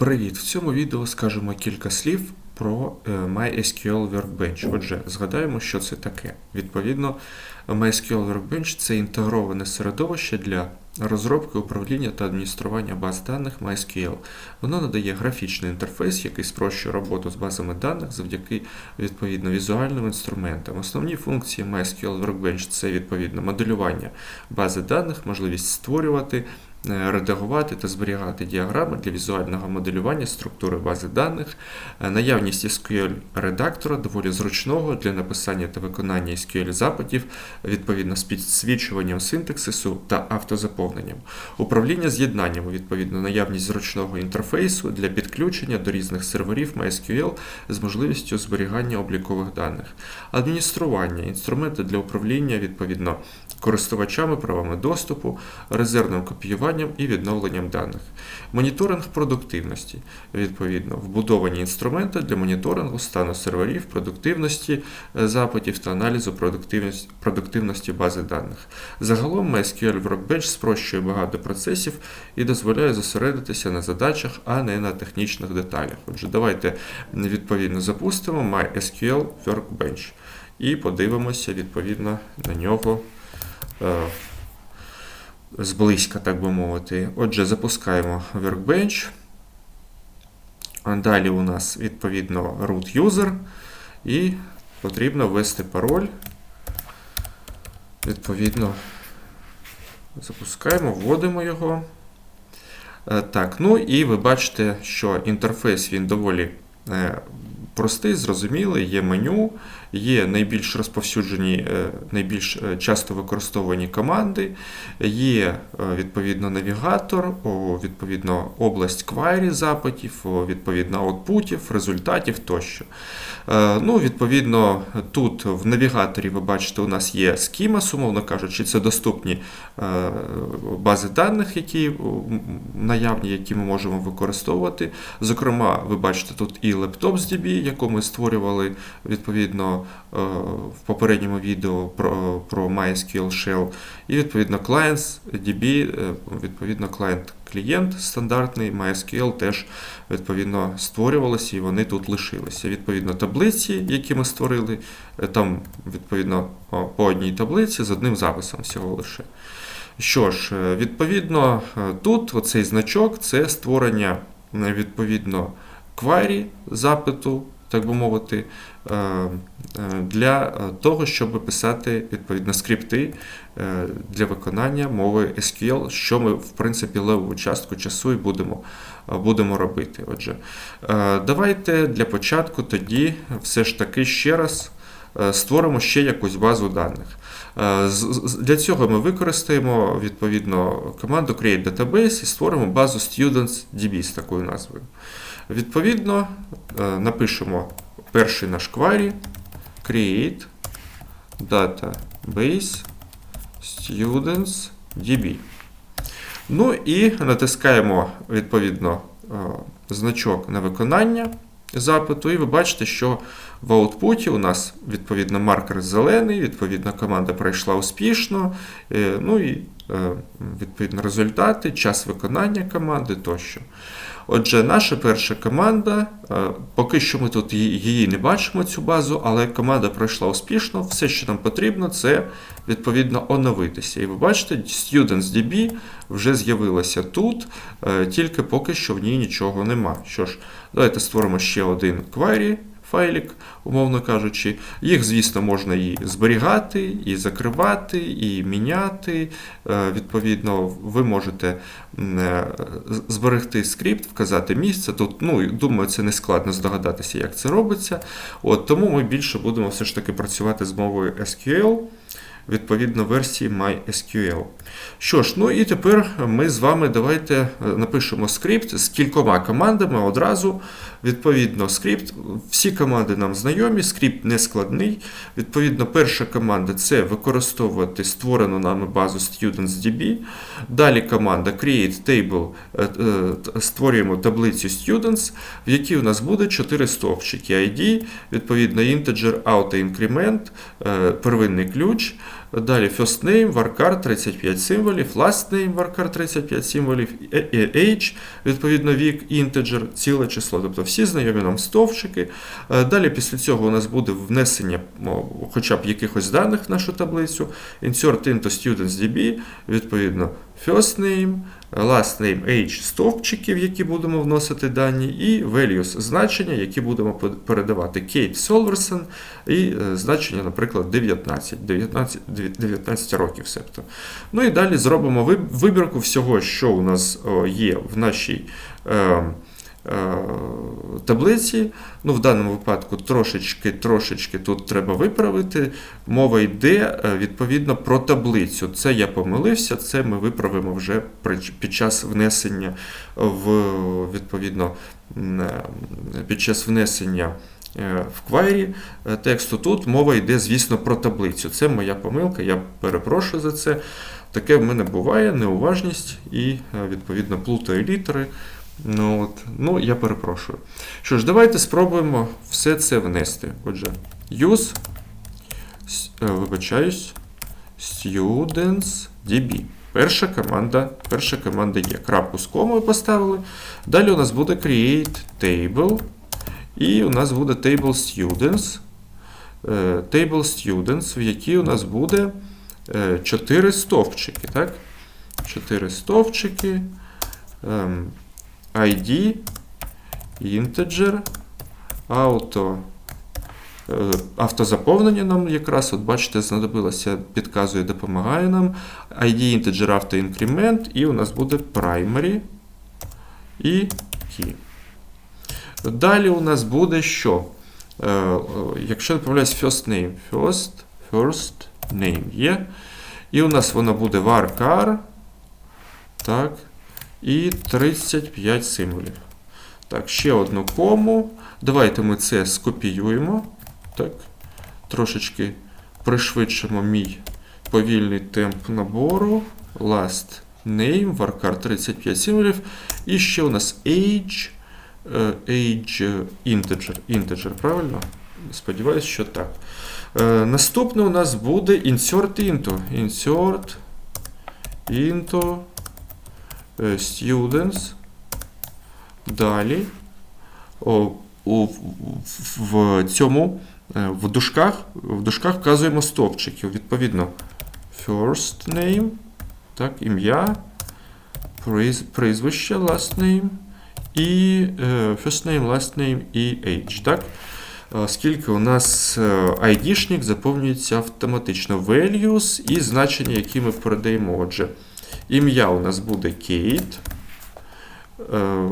Привіт! В цьому відео скажемо кілька слів про е, MySQL Workbench. Отже, згадаємо, що це таке. Відповідно, MySQL Workbench це інтегроване середовище для розробки, управління та адміністрування баз даних MySQL. Воно надає графічний інтерфейс, який спрощує роботу з базами даних завдяки відповідно візуальним інструментам. Основні функції MySQL Workbench це відповідно моделювання бази даних, можливість створювати. Е, Редагувати та зберігати діаграми для візуального моделювання структури бази даних, е, наявність SQL-редактора доволі зручного для написання та виконання SQL-запитів, відповідно з підсвічуванням синтаксису та автозаповненням, управління з'єднаннями, відповідно, наявність зручного інтерфейсу для підключення до різних серверів MySQL з можливістю зберігання облікових даних, адміністрування, інструменти для управління, відповідно, користувачами, правами доступу, резервним копіюванням і відновленням даних, моніторинг продуктивності, відповідно, вбудовані інструменти для моніторингу стану серверів, продуктивності е, запитів та аналізу продуктивності, бази даних. Загалом MySQL Workbench спрощує багато процесів і дозволяє зосередитися на задачах, а не на технічних деталях. Отже, давайте відповідно запустимо MySQL Workbench і подивимося відповідно на нього зблизька, так би мовити. Отже, запускаємо Workbench. Далі у нас відповідно root user, і потрібно ввести пароль. Відповідно, запускаємо, вводимо його. Е, Так, ну і ви бачите, що інтерфейс він доволі е, простий, зрозумілий, є меню, є найбільш розповсюджені, е, найбільш е, часто використовані команди, є е, відповідно навігатор, відповідно область query запитів, відповідно аутпутів, результатів тощо. Ну, відповідно, тут в навігаторі ви бачите, у нас є schema, умовно кажучи, це доступні бази даних, які наявні, які ми можемо використовувати. Зокрема, ви бачите тут і LaptopsDB, яку ми створювали відповідно в попередньому відео про, про MySQL Shell, і відповідно ClientsDB, е, відповідно клієнт клієнт стандартний MySQL теж відповідно створювалися і вони тут лишилися. Відповідно, таблиці, які ми створили, е, там відповідно по одній таблиці з одним записом всього лише. Що ж, е, відповідно, е, тут оцей значок це створення е, відповідно кварі запиту, так би мовити, е, е, для того, щоб писати відповідно скрипти е, для виконання мови SQL, що ми, в принципі, леву частку часу і будемо, будемо робити. Отже, давайте для початку тоді все ж таки ще раз створимо ще якусь базу даних. Для цього ми використаємо відповідно команду Create Database і створимо базу StudentsDB з такою назвою. Відповідно, е, напишемо перший наш query create database students.db. Ну і натискаємо відповідно е, значок на виконання запиту, і ви бачите, що в аутпуті у нас відповідно маркер зелений, відповідно команда пройшла успішно. е, Ну і е, відповідно результати, час виконання команди тощо. Отже, наша перша команда, е, поки що ми тут її не бачимо, цю базу, але команда пройшла успішно. Все, що нам потрібно, це відповідно оновитися. І ви бачите, StudentsDB вже з'явилася тут, тільки поки що в ній нічого нема. Що ж, давайте створимо ще один query. Файлік, умовно кажучи, їх, звісно, можна і зберігати, і закривати, і міняти. Е, Відповідно, ви можете е, зберегти скрипт, вказати місце. Тут, ну, думаю, це не складно здогадатися, як це робиться. От, тому ми більше будемо все ж таки працювати з мовою SQL. Відповідно версії MySQL. Що ж, ну і тепер ми з вами давайте е, напишемо скрипт з кількома командами одразу. Відповідно, скрипт. Всі команди нам знайомі, скрипт не складний. Відповідно, перша команда це використовувати створену нами базу StudentsDB. Далі команда Create Table, е, е, створюємо таблицю Students, в якій у нас буде 4 стовпчики ID, відповідно, integer, auto increment, е, первинний ключ. Далі first name, varchar 35 символів, last name, varchar 35 символів, age, відповідно вік, integer, ціле число. Тобто всі знайомі нам стовпчики. Е, Далі після цього у нас буде внесення хоча б якихось даних в нашу таблицю. Insert into students.db, відповідно first name, last name, age стовпчиків, які будемо вносити дані, і values значення, які будемо передавати. Кейт Солверсон і е, значення, наприклад, 19, 19, 19 років. Себто. Ну і далі зробимо виб- вибірку всього, що у нас є в нашій. Е, Таблиці, ну в даному випадку трошечки, трошечки тут треба виправити. Мова йде е, відповідно про таблицю. Це я помилився, це ми виправимо вже під час внесення в відповідно е, під час внесення в квайрі тексту. Тут мова йде, звісно, про таблицю. Це моя помилка, я перепрошую за це. Таке в мене буває, неуважність і, відповідно, плутаю літери. Ну, от, ну, я перепрошую. Що ж, давайте спробуємо все це внести. Отже, use, е, вибачаюсь, students.db. Перша команда, перша команда є. Крапку з комою поставили. Далі у нас буде create table. І у нас буде table students. Е, Table students, в якій у нас буде 4 стовпчики. Так? 4 стовпчики. ID, integer, auto. е, Автозаповнення нам якраз, от бачите, знадобилося, підказує, допомагає нам. ID, integer, автоінкремент, і у нас буде primary і key. Далі у нас буде що? Е, Якщо не first name. First, first name є. І у нас воно буде varchar. Так. І 35 символів. Так, ще одну кому. Давайте ми це скопіюємо. Так. Трошечки пришвидшимо мій повільний темп набору. Last name, varchar 35 символів. І ще у нас age. е, Age е, integer. Integer, правильно? Сподіваюсь, що так. Е, Наступне у нас буде insert into. Insert into students. Далі. У, в, цьому е, в дужках, в дужках вказуємо стовпчики. Відповідно, first name, так, ім'я, прізвище, last name, і е, first name, last name і age. Так? Оскільки у нас е, ID-шник заповнюється автоматично values і значення, які ми передаємо. Отже, ім'я у нас буде Kate. Е,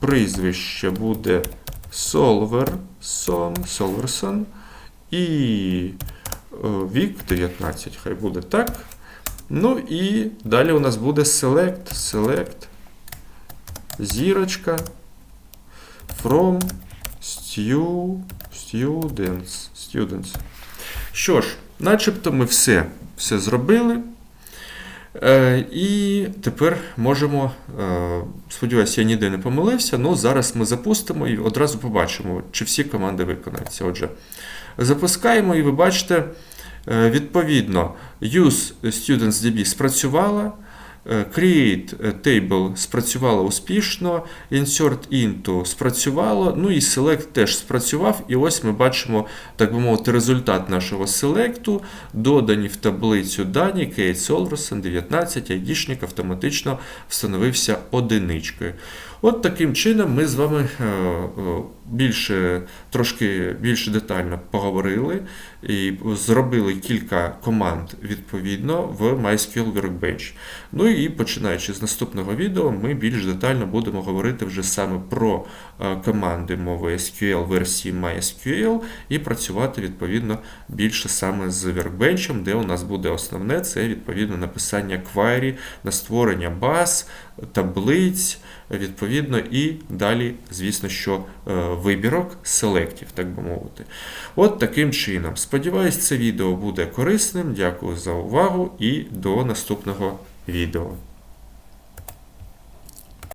Прізвище буде Solverson, Solverson. І е, вік 19, хай буде так. Ну і далі у нас буде Select, Select, зірочка, From stu, Students. Students. Що ж, начебто ми все, все зробили. Е, і тепер можемо, е, сподіваюся, я ніде не помилився. але зараз ми запустимо і одразу побачимо, чи всі команди виконаються. Отже, запускаємо, і ви бачите, е, відповідно, use students.db спрацювала. Е, Create table спрацювало успішно, Insert into спрацювало, ну і Select теж спрацював. І ось ми бачимо, так би мовити, результат нашого селекту. Додані в таблицю дані Кейт Солверсон 19, айдішник автоматично встановився одиничкою. От таким чином ми з вами е, е, більше, трошки більш детально поговорили і зробили кілька команд відповідно в MySQL Workbench. Ну і починаючи з наступного відео, ми більш детально будемо говорити вже саме про е, команди мови SQL версії MySQL і працювати відповідно більше саме з Workbench, де у нас буде основне це відповідно написання query, на створення баз, таблиць, відповідно, і далі, звісно, що е, вибірок селектів, так би мовити. От таким чином. Сподіваюсь, це відео буде корисним. Дякую за увагу і до наступного відео.